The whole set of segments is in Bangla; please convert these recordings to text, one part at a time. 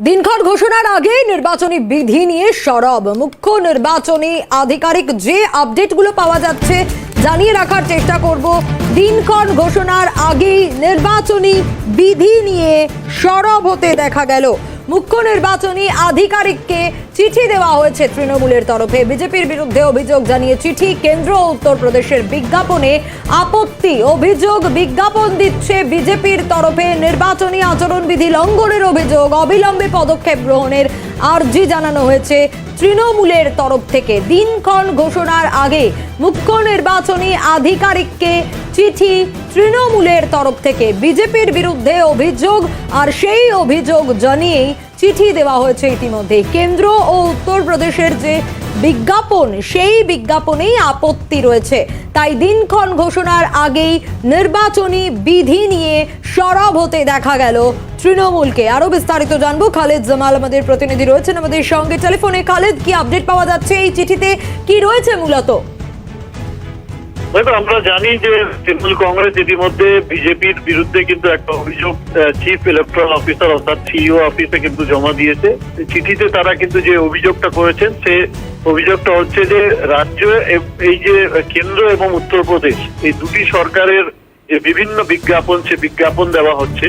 দিনক্ষণ ঘোষণার আগে নির্বাচনী বিধি নিয়ে সরব। মুখ্য নির্বাচনী আধিকারিক যে আপডেটগুলো পাওয়া যাচ্ছে জানিয়ে রাখার চেষ্টা করব। দিনক্ষণ ঘোষণার আগেই নির্বাচনী বিধি নিয়ে সরব হতে দেখা গেল। মুখ্য নির্বাচনী আধিকারিককে চিঠি দেওয়া হয়েছে তৃণমূলের তরফে। বিজেপির বিরুদ্ধে অভিযোগ জানিয়ে চিঠি কেন্দ্র উত্তরপ্রদেশের বিজ্ঞাপনে আপত্তি। অভিযোগ বিজ্ঞাপন দিচ্ছে বিজেপির তরফে নির্বাচনী আচরণবিধি লঙ্ঘনের অভিযোগ। অবিলম্বে পদক্ষেপ গ্রহণের আর্জি জানানো হয়েছে তৃণমূলের তরফ থেকে। দিনক্ষণ ঘোষণার আগে মুখ্য নির্বাচনী আধিকারিককে চিঠি তৃণমূলের তরফ থেকে। বিজেপির বিরুদ্ধে অভিযোগ আর সেই অভিযোগ জানিয়েই চিঠি দেওয়া হয়েছে ইতিমধ্যে কেন্দ্র ও উত্তরপ্রদেশের যে বিজ্ঞাপন, সেই বিজ্ঞাপনেই আপত্তি রয়েছে। তাই দিনক্ষণ ঘোষণার আগেই নির্বাচনী বিধি নিয়ে সরব হতে দেখা গেল তৃণমূলকে। আরও বিস্তারিত জানব। খালেদ জামাল আমাদের প্রতিনিধি রয়েছেন আমাদের সঙ্গে। টেলিফোনে খালেদ, কি আপডেট পাওয়া যাচ্ছে এই চিঠিতে? কি রয়েছে মূলত? দেখো আমরা জানি যে তৃণমূল কংগ্রেস ইতিমধ্যে বিজেপির বিরুদ্ধে কিন্তু একটা অভিযোগ চিফ ইলেকট্রাল অফিসার অর্থাৎ সিইও অফিসে কিন্তু জমা দিয়েছে। চিঠিতে তারা কিন্তু যে অভিযোগটা করেছেন, সে অভিযোগটা হচ্ছে যে রাজ্য এই যে কেন্দ্র এবং উত্তরপ্রদেশ, এই দুটি সরকারের যে বিভিন্ন বিজ্ঞাপন, সে বিজ্ঞাপন দেওয়া হচ্ছে।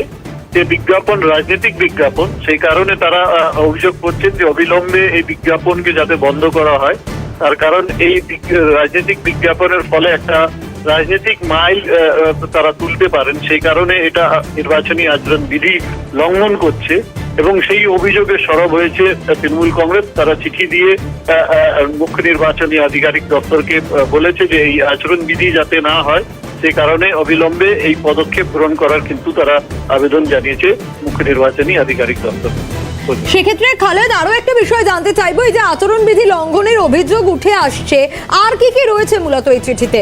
যে বিজ্ঞাপন রাজনৈতিক বিজ্ঞাপন, সেই কারণে তারা অভিযোগ করছেন যে অবিলম্বে এই বিজ্ঞাপনকে যাতে বন্ধ করা হয়। তার কারণ এই রাজনৈতিক বিজ্ঞাপনের ফলে একটা রাজনৈতিক মাইল তারা তুলতে পারেন। সেই কারণে এটা নির্বাচনী আচরণ বিধি লঙ্ঘন করছে এবং সেই অভিযোগে সরব হয়েছে তৃণমূল কংগ্রেস। তারা চিঠি দিয়ে মুখ্য নির্বাচনী আধিকারিক দপ্তরকে বলেছে যে এই আচরণ বিধি যাতে না হয় সেই কারণে অবিলম্বে এই পদক্ষেপ গ্রহণ করার কিন্তু তারা আবেদন জানিয়েছে মুখ্য নির্বাচনী আধিকারিক দপ্তর। সেক্ষেত্রে খালেদ আরও একটা বিষয় জানতে চাইব এই যে আচরণবিধি লঙ্ঘনের অভিযোগ উঠে আসছে আর কি কি রয়েছে মূলত এই চিঠিতে?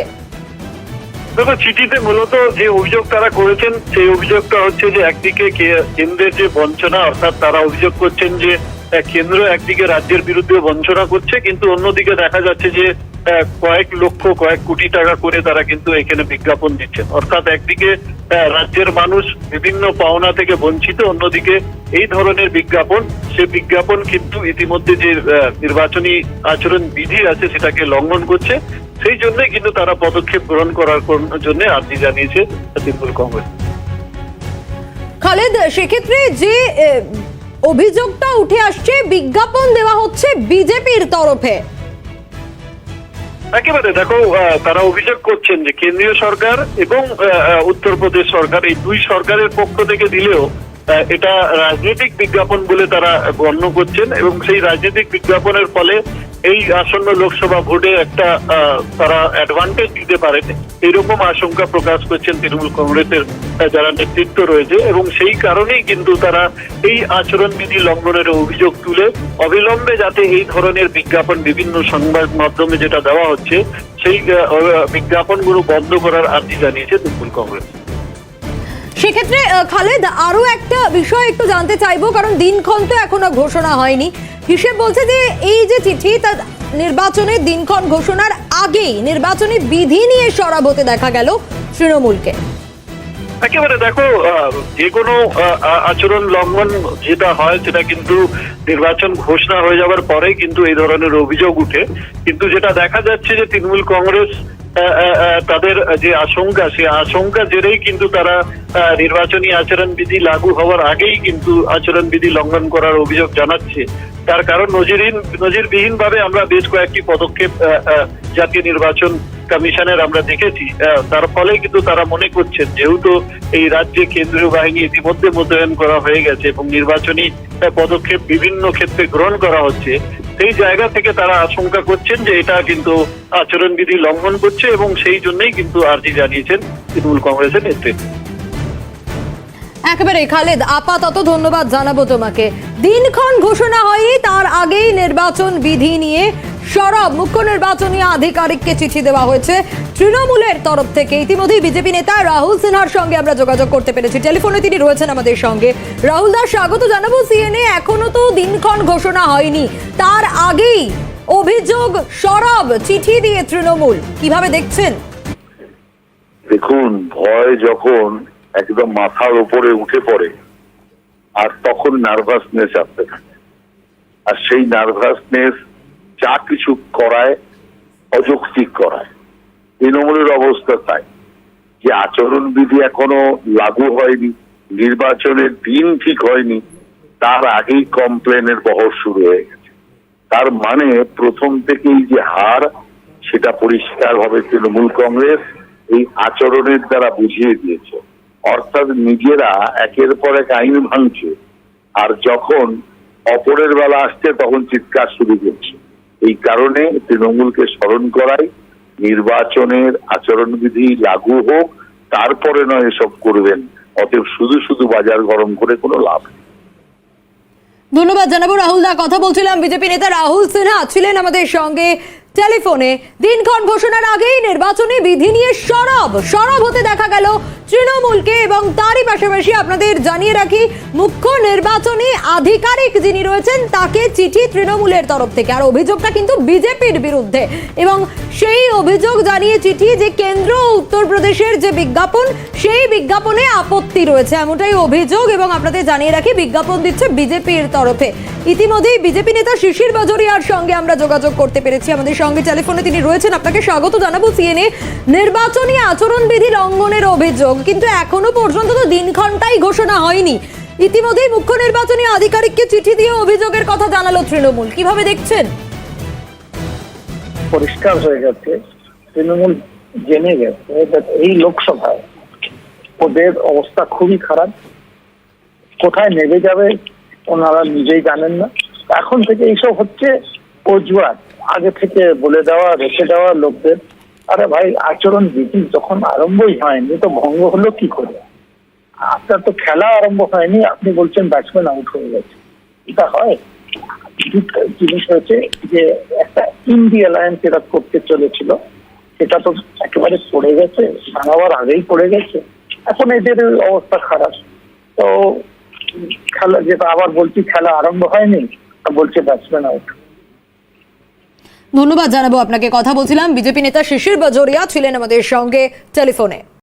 দেখো চিঠিতে মূলত যে অভিযোগ তারা করেছেন সেই অভিযোগটা হচ্ছে যে একদিকে কে- কেন্দ্রের যে বঞ্চনা অর্থাৎ তারা অভিযোগ করছেন যে কেন্দ্র একদিকে রাজ্যের বিরুদ্ধে বঞ্চনা করছে কিন্তু অন্যদিকে দেখা যাচ্ছে যে কয়েক লক্ষ কয়েক কোটি টাকা করে তারা কিন্তু এখানে বিজ্ঞাপন দিচ্ছেন। অর্থাৎ একদিকে রাজ্যের মানুষ বিভিন্ন পাওনা থেকে বঞ্চিত অন্যদিকে এই ধরনের বিজ্ঞাপন সে বিজ্ঞাপন কিন্তু ইতিমধ্যে যে নির্বাচনী আচরণ বিধি আছে সেটাকে লঙ্ঘন করছে। সেই জন্যই কিন্তু তারা পদক্ষেপ গ্রহণ করার জন্য আর্জি জানিয়েছে তৃণমূল কংগ্রেস। খালেদ সেক্ষেত্রে যে অভিযোগটা উঠে আসছে বিজ্ঞাপন দেওয়া হচ্ছে বিজেপির তরফে। একেবারে দেখো তারা অভিযোগ করছেন যে কেন্দ্রীয় সরকার এবং উত্তরপ্রদেশ সরকার এই দুই সরকারের পক্ষ থেকে দিলেও এটা রাজনৈতিক বিজ্ঞাপন বলে তারা গণ্য করছেন এবং সেই রাজনৈতিক বিজ্ঞাপনের ফলে এই আসন্ন লোকসভা ভোটে একটা তারা অ্যাডভান্টেজ দিতে পারেন। এরকম আশঙ্কা প্রকাশ করছেন তৃণমূল কংগ্রেসের যারা নেতৃত্ব রয়েছে এবং সেই কারণেই কিন্তু তারা এই আচরণবিধি লঙ্ঘনের অভিযোগ তুলে অবিলম্বে যাতে এই ধরনের বিজ্ঞাপন বিভিন্ন সংবাদ মাধ্যমে যেটা দেওয়া হচ্ছে, সেই বিজ্ঞাপনগুলো বন্ধ করার আর্জি জানিয়েছে তৃণমূল কংগ্রেস। সেক্ষেত্রে খালেদ, আরও একটা বিষয় একটু জানতে চাইব, কারণ দিনক্ষণ তো এখনও ঘোষণা হয়নি। হিসেব বলছে যে, এই যে চিঠি, তা নির্বাচনের দিনক্ষণ ঘোষণার আগেই নির্বাচনী বিধি নিয়ে সরব হতে দেখা গেল তৃণমূলকে। একেবারে দেখো যে কোনো আচরণ লঙ্ঘন যেটা হয়, সেটা কিন্তু নির্বাচন ঘোষণা হয়ে যাওয়ার পরে কিন্তু এই ধরনের অভিযোগ উঠে। কিন্তু যেটা দেখা যাচ্ছে যে তৃণমূল কংগ্রেস তাদের যে আশঙ্কা সেই আশঙ্কা জেরেই কিন্তু তারা নির্বাচনী আচরণ বিধি লাগু হওয়ার আগেই কিন্তু আচরণ বিধি লঙ্ঘন করার অভিযোগ জানাচ্ছে। তার কারণ নজিরহীন নজিরবিহীন ভাবে আমরা বেশ কয়েকটি পদক্ষেপ জাতীয় নির্বাচন কমিশনের আমরা দেখেছি তার ফলে কিন্তু তারা মনে করছেন যেহেতু এই রাজ্যে কেন্দ্রীয় বাহিনী ইতিমধ্যে মোতায়েন করা হয়ে গেছে এবং নির্বাচনী পদক্ষেপ বিভিন্ন ক্ষেত্রে গ্রহণ করা হচ্ছে, সেই জায়গা থেকে তারা আশঙ্কা করছেন যে এটা কিন্তু আচরণবিধি লঙ্ঘন করছে এবং সেই জন্যই কিন্তু আর্জি জানিয়েছেন তৃণমূল কংগ্রেসের নেতৃত্ব। একেবারে খালেদ, আপাতত ধন্যবাদ জানাব তোমাকে। দিনক্ষণ ঘোষণা হয়নি তার আগেই নির্বাচন বিধি নিয়ে সরব। মুখ্য নির্বাচনী আধিকারিককে চিঠি দেওয়া হয়েছে তৃণমূলের তরফ থেকে। ইতিমধ্যেই বিজেপি নেতা রাহুল সিনহার সঙ্গে আমরা যোগাযোগ করতে পেরেছি। টেলিফোনে তিনি রয়েছেন আমাদের সঙ্গে। রাহুল দাস, স্বাগত জানাব। সিএনএ এখনও তো দিনক্ষণ ঘোষণা হয়নি। তার আগেই অভিযোগ সরব, চিঠি দিয়ে তৃণমূল। কীভাবে দেখছেন? দেখুন, ভয় যখন একদম মাথার উপরে উঠে পড়ে, আর তখন নার্ভাসনেস আসতে থাকে। আর সেই নার্ভাসনেস যা কিছু করায়, অযৌক্তিক করায়। তৃণমূলের অবস্থা তাই। যে আচরণবিধি এখনও লাগু হয়নি, নির্বাচনের দিন ঠিক হয়নি, তার আগেই কমপ্লেনের বহর শুরু হয়ে গেছে। তার মানে প্রথম থেকেই যে হার, সেটা পরিষ্কারভাবে তৃণমূল কংগ্রেস, এই আচরণের দ্বারা বুঝিয়ে দিয়েছে। অর্থাৎ নিজেরা একের পর এক আইন ভাঙছে, আর যখন অপরের বেলা আসছে, তখন চিৎকার শুরু করছে। এই কারণে তৃণমূলকে স্মরণ করাই, নির্বাচনের আচরণবিধি লাগু হোক, তারপরে নয় এসব করবেন। অতএব শুধু শুধু বাজার গরম করে কোনো লাভ ধন্যবাদ জানাব রাহুল দা। কথা বলছিলাম বিজেপি নেতা রাহুল সিনহা ছিলেন আমাদের সঙ্গে টেলিফোনে। দিনক্ষণ ঘোষণার আগেই নির্বাচনী বিধি নিয়ে সরব। সরব হতে দেখা গেল তৃণমূলকে এবং তারই পাশাপাশি আপনাদের জানিয়ে রাখি, মুখ্য নির্বাচনী আধিকারিক যিনি রয়েছেন, তাকে চিঠি তৃণমূলের তরফ থেকে। আর অভিযোগটা কিন্তু বিজেপির বিরুদ্ধে। এবং সেই অভিযোগ জানিয়ে চিঠি যে কেন্দ্র উত্তরপ্রদেশের যে বিজ্ঞাপন, সেই বিজ্ঞাপনে আপত্তি রয়েছে। এমনটাই অভিযোগ এবং আপনাদের জানিয়ে রাখি, বিজ্ঞাপন দিচ্ছে বিজেপির তরফে। ইতিমধ্যেই বিজেপি নেতা শিশির বাজরিয়ার সঙ্গে আমরা যোগাযোগ করতে পেরেছি। আমাদের সঙ্গে টেলিফোনে তিনি রয়েছেন। আপনাকে স্বাগত জানাব সিএনএ নির্বাচনী আচরণবিধি লঙ্ঘনের অভিযোগ। কিন্তু এখনও পর্যন্ত তো দিনক্ষণটাই ঘোষণা হয়নি। ইতিমধ্যেই মুখ্য নির্বাচনী আধিকারিককে চিঠি দিয়ে অভিযোগের কথা জানালো তৃণমূল। কীভাবে দেখছেন? পরিষ্কার হয়ে গেছে। তৃণমূল জেনে গেছে এই লোকসভায় ওদের অবস্থা খুবই খারাপ। কোথায় নেমে যাবে ওনারা নিজেই জানেন না। এখন থেকে এইসব হচ্ছে অজুয়াত আগে থেকে বলে দেওয়া, রেখে দেওয়া লোকদের আরে ভাই, আচরণ বিধি যখন আরম্ভই হয়নি, তো ভঙ্গ হলো কি করে? আপনার তো খেলা আরম্ভ হয়নি, আপনি বলছেন ব্যাটসম্যান আউট হয়ে গেছে। এটা হয়? জিনিস হয়েছে যে একটা ইন্ডি অ্যালায়েন্স যেটা করতে চলেছিল, সেটা তো একেবারে পড়ে গেছে, ভাঙাবার আগেই পড়ে গেছে। এখন এদের অবস্থা খারাপ। তো খেলা, যেটা আবার বলছি, খেলা আরম্ভ হয়নি বলছে ব্যাটসম্যান আউট ধন্যবাদ জানাব। আপনাকে কথা বলছিলাম। বিজেপি নেতা শিশির বাজরিয়া ছিলেন আমাদের সঙ্গে টেলিফোনে।